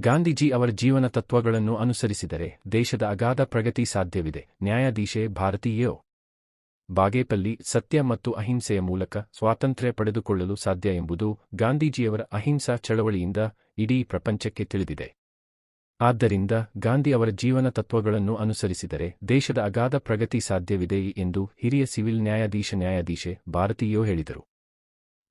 ಗಾಂಧೀಜಿ ಅವರ ಜೀವನ ತತ್ವಗಳನ್ನು ಅನುಸರಿಸಿದರೆ ದೇಶದ ಅಗಾಧ ಪ್ರಗತಿ ಸಾಧ್ಯವಿದೆ. ನ್ಯಾಯಾಧೀಶೆ ಭಾರತೀಯೋ? ಬಾಗೇಪಲ್ಲಿ ಸತ್ಯ ಮತ್ತು ಅಹಿಂಸೆಯ ಮೂಲಕ ಸ್ವಾತಂತ್ರ್ಯ ಪಡೆದುಕೊಳ್ಳಲು ಸಾಧ್ಯ ಎಂಬುದು ಗಾಂಧೀಜಿಯವರ ಅಹಿಂಸಾ ಚಳವಳಿಯಿಂದ ಇಡೀ ಪ್ರಪಂಚಕ್ಕೆ ತಿಳಿದಿದೆ. ಆದ್ದರಿಂದ ಗಾಂಧಿ ಅವರ ಜೀವನ ತತ್ವಗಳನ್ನು ಅನುಸರಿಸಿದರೆ ದೇಶದ ಅಗಾಧ ಪ್ರಗತಿ ಸಾಧ್ಯವಿದೆ ಎಂದು ಹಿರಿಯ ಸಿವಿಲ್ ನ್ಯಾಯಾಧೀಶ ನ್ಯಾಯಾಧೀಶೆ ಭಾರತೀಯೋ ಹೇಳಿದರು.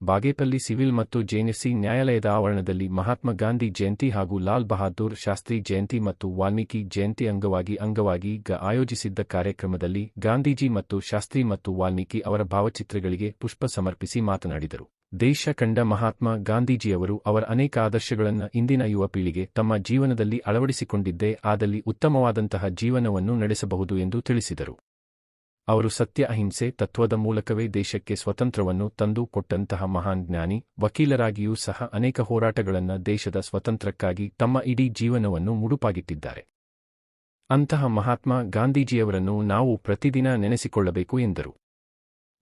ಬಾಗೇಪಲ್ಲಿ ಸಿವಿಲ್ ಮತ್ತು ಜೆಎನ್ಎಸ್ಸಿ ನ್ಯಾಯಾಲಯದ ಆವರಣದಲ್ಲಿ ಮಹಾತ್ಮ ಗಾಂಧಿ ಜಯಂತಿ ಹಾಗೂ ಲಾಲ್ ಬಹಾದ್ದೂರ್ ಶಾಸ್ತ್ರಿ ಜಯಂತಿ ಮತ್ತು ವಾಲ್ಮೀಕಿ ಜಯಂತಿ ಅಂಗವಾಗಿ ಅಂಗವಾಗಿ ಗ ಆಯೋಜಿಸಿದ್ದ ಕಾರ್ಯಕ್ರಮದಲ್ಲಿ ಗಾಂಧೀಜಿ ಮತ್ತು ಶಾಸ್ತ್ರಿ ಮತ್ತು ವಾಲ್ಮೀಕಿ ಅವರ ಭಾವಚಿತ್ರಗಳಿಗೆ ಪುಷ್ಪ ಸಮರ್ಪಿಸಿ ಮಾತನಾಡಿದರು. ದೇಶ ಕಂಡ ಮಹಾತ್ಮ ಗಾಂಧೀಜಿಯವರು ಅವರ ಅನೇಕ ಆದರ್ಶಗಳನ್ನು ಇಂದಿನ ಯುವ ಪೀಳಿಗೆ ತಮ್ಮ ಜೀವನದಲ್ಲಿ ಅಳವಡಿಸಿಕೊಂಡಿದ್ದೇ, ಆದಲ್ಲಿ ಉತ್ತಮವಾದಂತಹ ಜೀವನವನ್ನು ನಡೆಸಬಹುದು ಎಂದು ತಿಳಿಸಿದರು. ಅವರು ಸತ್ಯ, ಅಹಿಂಸೆ, ತತ್ವದ ಮೂಲಕವೇ ದೇಶಕ್ಕೆ ಸ್ವತಂತ್ರವನ್ನು ತಂದು ಕೊಟ್ಟಂತಹ ಮಹಾನ್ ಜ್ಞಾನಿ, ವಕೀಲರಾಗಿಯೂ ಸಹ ಅನೇಕ ಹೋರಾಟಗಳನ್ನು ದೇಶದ ಸ್ವತಂತ್ರಕ್ಕಾಗಿ ತಮ್ಮ ಇಡೀ ಜೀವನವನ್ನು ಮುಡುಪಾಗಿಟ್ಟಿದ್ದಾರೆ. ಅಂತಹ ಮಹಾತ್ಮ ಗಾಂಧೀಜಿಯವರನ್ನು ನಾವು ಪ್ರತಿದಿನ ನೆನೆಸಿಕೊಳ್ಳಬೇಕು ಎಂದರು.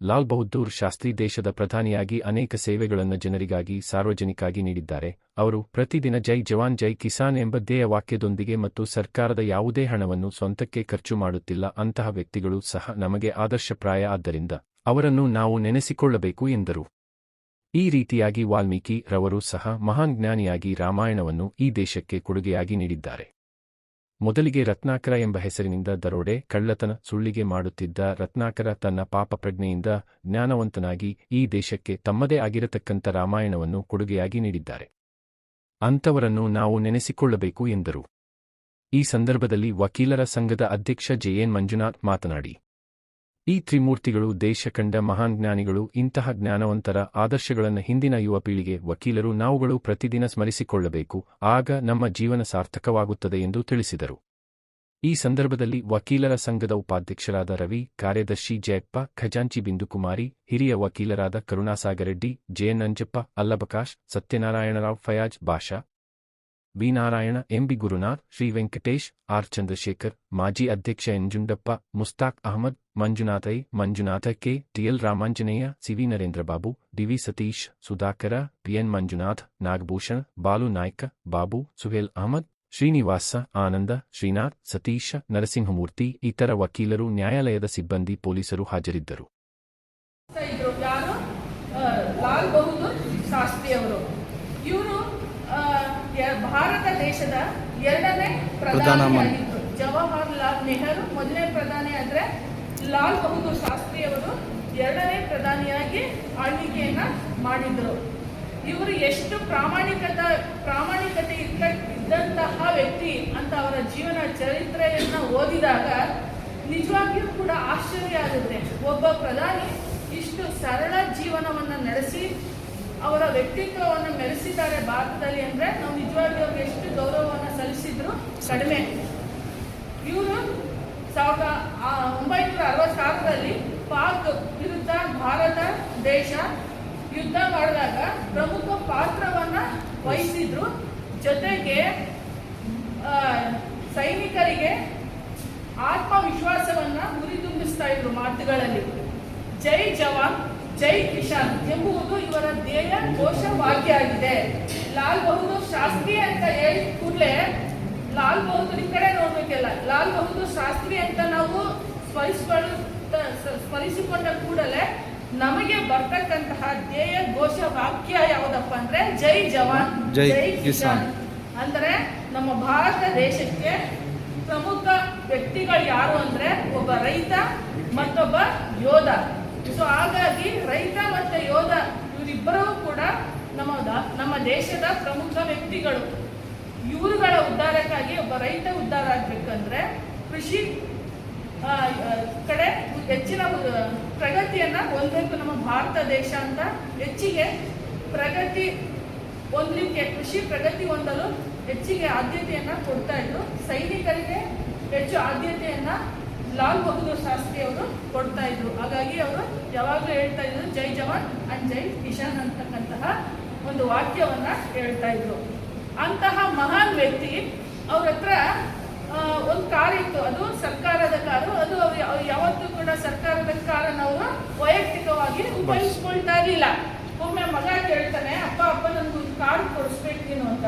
ಲಾಲ್ ಬಹದ್ದೂರ್ ಶಾಸ್ತ್ರಿ ದೇಶದ ಪ್ರಧಾನಿಯಾಗಿ ಅನೇಕ ಸೇವೆಗಳನ್ನು ಜನರಿಗಾಗಿ ಸಾರ್ವಜನಿಕಾಗಿ ನೀಡಿದ್ದಾರೆ. ಅವರು ಪ್ರತಿದಿನ ಜೈ ಜವಾನ್ ಜೈ ಕಿಸಾನ್ ಎಂಬ ಧ್ಯೇಯ ವಾಕ್ಯದೊಂದಿಗೆ ಮತ್ತು ಸರ್ಕಾರದ ಯಾವುದೇ ಹಣವನ್ನು ಸ್ವಂತಕ್ಕೆ ಖರ್ಚು ಮಾಡುತ್ತಿಲ್ಲ ಅಂತಹ ವ್ಯಕ್ತಿಗಳು ಸಹ ನಮಗೆ ಆದರ್ಶಪ್ರಾಯ ಆದ್ದರಿಂದ ಅವರನ್ನು ನಾವು ನೆನೆಸಿಕೊಳ್ಳಬೇಕು ಎಂದರು. ಈ ರೀತಿಯಾಗಿ ವಾಲ್ಮೀಕಿ ರವರು ಸಹ ಮಹಾನ್ ಜ್ಞಾನಿಯಾಗಿ ರಾಮಾಯಣವನ್ನು ಈ ದೇಶಕ್ಕೆ ಕೊಡುಗೆಯಾಗಿ ನೀಡಿದ್ದಾರೆ. ಮೊದಲಿಗೆ ರತ್ನಾಕರ ಎಂಬ ಹೆಸರಿನಿಂದ ದರೋಡೆ, ಕಳ್ಳತನ, ಸುಳ್ಳಿಗೆ ಮಾಡುತ್ತಿದ್ದ ರತ್ನಾಕರ ತನ್ನ ಪಾಪ ಪ್ರಜ್ಞೆಯಿಂದ ಜ್ಞಾನವಂತನಾಗಿ ಈ ದೇಶಕ್ಕೆ ತಮ್ಮದೇ ಆಗಿರತಕ್ಕಂಥ ರಾಮಾಯಣವನ್ನು ಕೊಡುಗೆಯಾಗಿ ನೀಡಿದ್ದಾರೆ. ಅಂಥವರನ್ನು ನಾವು ನೆನೆಸಿಕೊಳ್ಳಬೇಕು ಎಂದರು. ಈ ಸಂದರ್ಭದಲ್ಲಿ ವಕೀಲರ ಸಂಘದ ಅಧ್ಯಕ್ಷ ಜೆಎನ್ ಮಂಜುನಾಥ್ ಮಾತನಾಡಿ ಈ ತ್ರಿಮೂರ್ತಿಗಳು ದೇಶ ಕಂಡ ಮಹಾನ್ ಜ್ಞಾನಿಗಳು ಇಂತಹ ಜ್ಞಾನವಂತರ ಆದರ್ಶಗಳನ್ನು ಹಿಂದಿನ ಯುವ ಪೀಳಿಗೆ ವಕೀಲರು ನಾವುಗಳು ಪ್ರತಿದಿನ ಸ್ಮರಿಸಿಕೊಳ್ಳಬೇಕು, ಆಗ ನಮ್ಮ ಜೀವನ ಸಾರ್ಥಕವಾಗುತ್ತದೆ ಎಂದು ತಿಳಿಸಿದರು. ಈ ಸಂದರ್ಭದಲ್ಲಿ ವಕೀಲರ ಸಂಘದ ಉಪಾಧ್ಯಕ್ಷರಾದ ರವಿ, ಕಾರ್ಯದರ್ಶಿ ಜಯಪ್ಪ, ಖಜಾಂಚಿ ಬಿಂದುಕುಮಾರಿ, ಹಿರಿಯ ವಕೀಲರಾದ Karunasagareddy JN Anjappa Allabakash, Satyanarayanarao, Fayaz, Basha B Narayana MB Gurunath, Shri Venkatesh, R Chandrashekar, ಮಾಜಿ ಅಧ್ಯಕ್ಷ N Jundappa, Mushtaq Ahmed, ಮಂಜುನಾಥೈ, Manjunatha K TL Ramanjaneya CV Narendrababu DV Satish, Sudhakara PN Manjunath, Nagabhushan, Balu Nayka, Babu, Suhail Ahmed, Srinivasa, Ananda, Srinath, Satisha, Narasimhamurthy, ಇತರ ವಕೀಲರು, ನ್ಯಾಯಾಲಯದ ಸಿಬ್ಬಂದಿ, ಪೊಲೀಸರು ಹಾಜರಿದ್ದರು. ಲಾಲ್ ಬಹದ್ದೂರ್ ಶಾಸ್ತ್ರಿ ಅವರು ಇವರು ಭಾರತ ದೇಶದ ಎರಡನೇ ಪ್ರಧಾನಿ ಜವಾಹರ್ ಜವಾಹರ್ಲಾಲ್ ನೆಹರು ಮೊದಲನೇ ಪ್ರಧಾನಿ ಆದ್ರೆ ಲಾಲ್ ಬಹದ್ದೂರ್ ಶಾಸ್ತ್ರಿ ಅವರು ಎರಡನೇ ಪ್ರಧಾನಿಯಾಗಿ ಆಳ್ವಿಕೆಯನ್ನ ಮಾಡಿದ್ರು. ಇವರು ಎಷ್ಟು ಪ್ರಾಮಾಣಿಕತ ಪ್ರಾಮಾಣಿಕತೆ ಇದ್ದ ಇದ್ದಂತಹ ವ್ಯಕ್ತಿ ಅಂತ ಅವರ ಜೀವನ ಚರಿತ್ರೆಯನ್ನ ಓದಿದಾಗ ನಿಜವಾಗಿಯೂ ಕೂಡ ಆಶ್ಚರ್ಯ ಆಗುತ್ತೆ. ಒಬ್ಬ ಪ್ರಧಾನಿ ಇಷ್ಟು ಸರಳ ಜೀವನವನ್ನ ನಡೆಸಿ ಅವರ ವ್ಯಕ್ತಿತ್ವವನ್ನು ಮೆರೆಸಿದ್ದಾರೆ ಭಾರತದಲ್ಲಿ ಅಂದ್ರೆ ನಾವು ನಿಜವಾಗಿಯೂ ಅವ್ರಿಗೆ ಎಷ್ಟು ಗೌರವವನ್ನು ಸಲ್ಲಿಸಿದ್ರು ಕಡಿಮೆ. ಇವರು ಸಾವಿರದ ಒಂಬೈನೂರ ಅರವತ್ತಾರರಲ್ಲಿ ಪಾಕ್ ವಿರುದ್ಧ ಭಾರತ, ದೇಶ ಯುದ್ಧ ಮಾಡಿದಾಗ ಪ್ರಮುಖ ಪಾತ್ರವನ್ನ ವಹಿಸಿದ್ರು. ಜೊತೆಗೆ ಸೈನಿಕರಿಗೆ ಆತ್ಮವಿಶ್ವಾಸವನ್ನ ಹುರಿದುಂಬಿಸ್ತಾ ಇದ್ರು ಮಾತುಗಳಲ್ಲಿ. ಜೈ ಜವಾನ್, ಜೈ ಕಿಶಾನ್ ಎಂಬುವುದು ಇವರ ಧ್ಯೇಯ ಘೋಷವಾಕ್ಯ ಆಗಿದೆ. ಲಾಲ್ ಬಹದ್ದೂರ್ ಶಾಸ್ತ್ರಿ ಅಂತ ಹೇಳಿದ ಕೂಡಲೇ ಲಾಲ್ ಬಹದ್ದೂರ್ ಈ ಕಡೆ ನೋಡ್ಬೇಕಲ್ಲ ಲಾಲ್ ಬಹದ್ದೂರ್ ಶಾಸ್ತ್ರಿ ಅಂತ ನಾವು ಸ್ಮರಿಸಿಕೊಳ್ಳ ಸ್ಮರಿಸಿಕೊಂಡ ಕೂಡಲೇ ನಮಗೆ ಬರ್ತಕ್ಕಂತಹ ಧ್ಯೇಯ ಘೋಷ ವಾಕ್ಯ ಯಾವುದಪ್ಪ ಅಂದ್ರೆ ಜೈ ಜವಾನ್ ಜೈ ಕಿಸಾನ್. ಅಂದ್ರೆ ನಮ್ಮ ಭಾರತ ದೇಶಕ್ಕೆ ಪ್ರಮುಖ ವ್ಯಕ್ತಿಗಳು ಯಾರು ಅಂದ್ರೆ ಒಬ್ಬ ರೈತ ಮತ್ತೊಬ್ಬ ಯೋಧ. ಸೊ ಹಾಗಾಗಿ ರೈತ ಮತ್ತೆ ಯೋಧ ಇವರಿಬ್ಬರೂ ಕೂಡ ನಮ್ಮ ನಮ್ಮ ದೇಶದ ಪ್ರಮುಖ ವ್ಯಕ್ತಿಗಳು. ಇವರುಗಳ ಉದ್ಧಾರಕ್ಕಾಗಿ ಒಬ್ಬ ರೈತ ಉದ್ಧಾರ ಆಗ್ಬೇಕಂದ್ರೆ ಕೃಷಿ ಕಡೆ ಹೆಚ್ಚಿನ ಪ್ರಗತಿಯನ್ನ ಹೊಂದಬೇಕು ನಮ್ಮ ಭಾರತ ದೇಶ ಅಂತ ಹೆಚ್ಚಿಗೆ ಪ್ರಗತಿ ಹೊಂದಲಿಕ್ಕೆ, ಕೃಷಿ ಪ್ರಗತಿ ಹೊಂದಲು ಹೆಚ್ಚಿಗೆ ಆದ್ಯತೆಯನ್ನ ಕೊಡ್ತಾ ಇದ್ರು. ಸೈನಿಕರಿಗೆ ಹೆಚ್ಚು ಆದ್ಯತೆಯನ್ನ ಲಾಲ್ ಬಹದ್ದೂರ್ ಶಾಸ್ತ್ರಿ ಅವರು ಕೊಡ್ತಾ ಇದ್ರು. ಹಾಗಾಗಿ ಅವರು ಯಾವಾಗಲೂ ಹೇಳ್ತಾ ಇದ್ರು, ಜೈ ಜವಾನ್ ಅಂಡ್ ಜೈ ಕಿಶಾನ್ ಅಂತಕ್ಕಂತಹ ಒಂದು ವಾಕ್ಯವನ್ನ ಹೇಳ್ತಾ ಇದ್ರು. ಅಂತಹ ಮಹಾನ್ ವ್ಯಕ್ತಿ ಅವ್ರ ಹತ್ರ ಒಂದು ಕಾರ್ ಇತ್ತು. ಅದು ಸರ್ಕಾರದ ಕಾರು. ಅದು ಅವ್ರು ಯಾವತ್ತೂ ಕೂಡ ಸರ್ಕಾರದ ಕಾರನ್ನು ಅವರು ವೈಯಕ್ತಿಕವಾಗಿ ಉಪಯೋಗಿಸ್ಕೊಳ್ತಾ ಇರಲಿಲ್ಲ. ಒಮ್ಮೆ ಮಗ ಕೇಳ್ತಾನೆ ಅಪ್ಪ ಅಪ್ಪ ನನ್ಗೆ ಒಂದು ಕಾರ್ ಕೊಡಿಸ್ಬೇಕು ನೀನು ಅಂತ.